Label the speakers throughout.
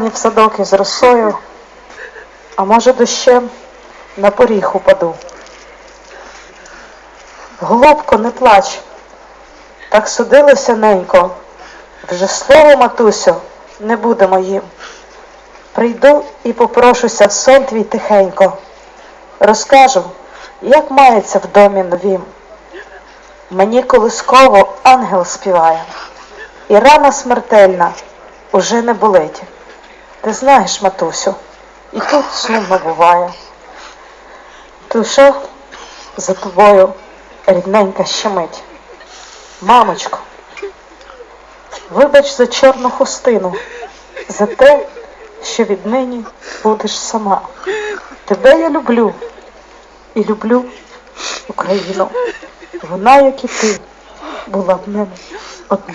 Speaker 1: в садок із росою, а може дощем на поріг упаду. Голубко, не плач, так судилося ненько, вже слово, матусю, не буде моїм. Прийду і попрошуся в сон твій тихенько, розкажу, як мається в домі новім. Мені колисково ангел співає, і рана смертельна уже не болить. Ти знаєш, матусю, і тут сумно буває. Душа за тобою рідненька щемить. Мамочко, вибач за чорну хустину, за те, що віднині будеш сама. Тебе я люблю і люблю Україну. Вона, як і ти, була в мене одна.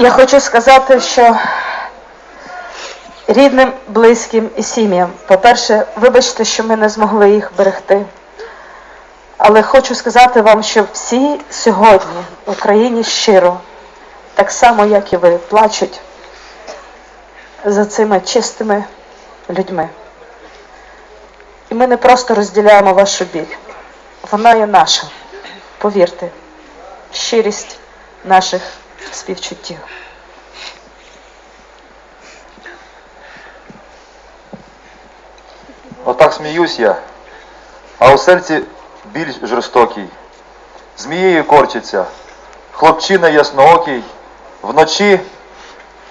Speaker 1: Я хочу сказати, що рідним, близьким і сім'ям, по-перше, вибачте, що ми не змогли їх берегти. Але хочу сказати вам, що всі сьогодні в Україні щиро, так само, як і ви, плачуть за цими чистими людьми. І ми не просто розділяємо вашу біль. Вона є наша. Повірте, щирість наших співчуттів.
Speaker 2: Отак сміюсь я, а у серці біль жорстокий. Змією корчиться, хлопчина ясноокий, вночі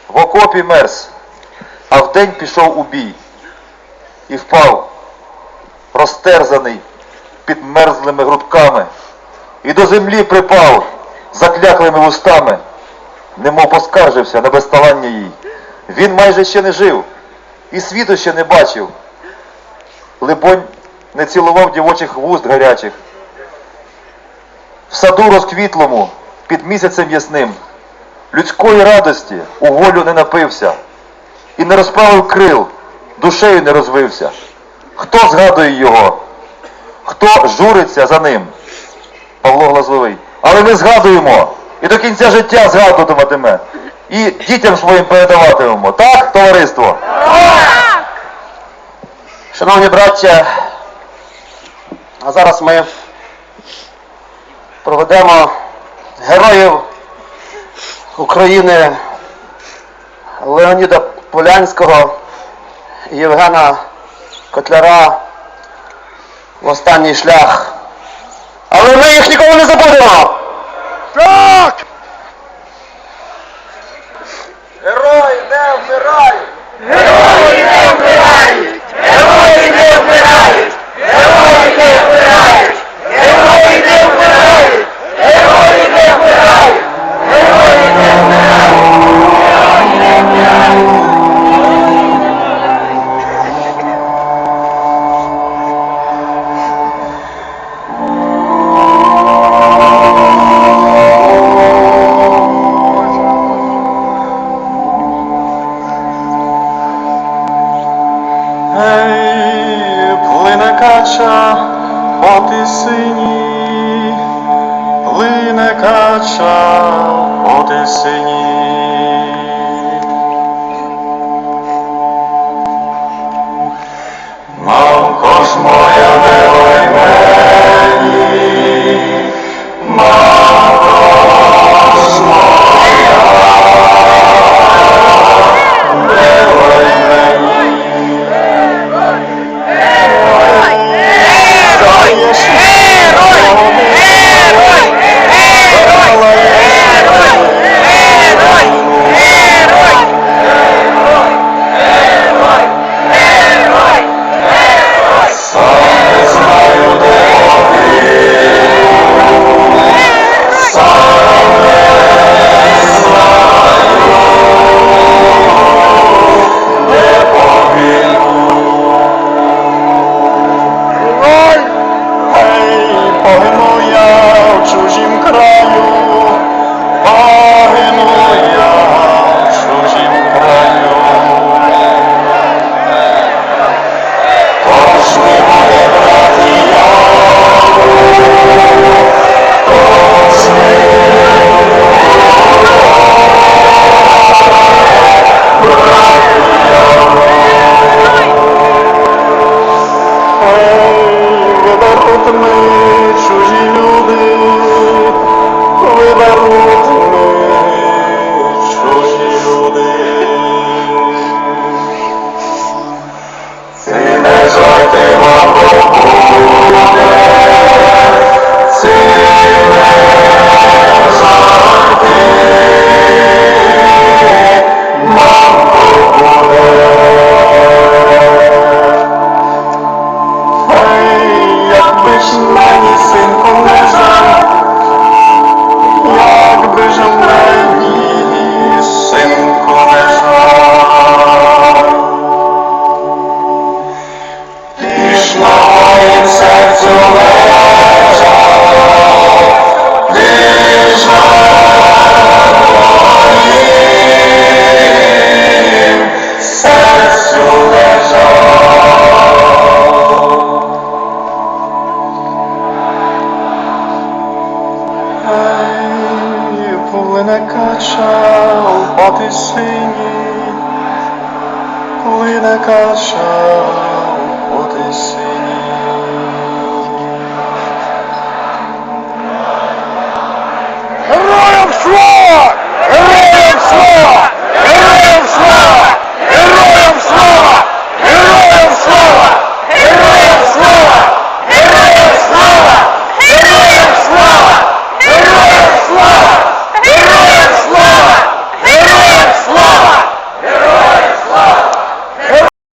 Speaker 2: в окопі мерз, а вдень пішов у бій і впав, розтерзаний під мерзлими грудками, і до землі припав закляклими вустами, немов поскаржився на безталання їй. Він майже ще не жив і світу ще не бачив. Либонь, не цілував дівочих вуст гарячих. В саду розквітлому, під місяцем ясним, людської радості у волю не напився, і не розправив крил, душею не розвився. Хто згадує його? Хто журиться за ним? Павло Глазливий. Але ми згадуємо до кінця життя згадуватиме. І дітям своїм передаватимемо. Так, товариство?
Speaker 3: Шановні браття, а зараз ми проведемо героїв України Леоніда Полянського і Євгена Котляра в останній шлях. Але ми їх ніколи не забудемо! Так!
Speaker 2: Герої не вмирають!
Speaker 4: Ей, плине кача по тисині, плине кача по тисині. Плине кача по тисині.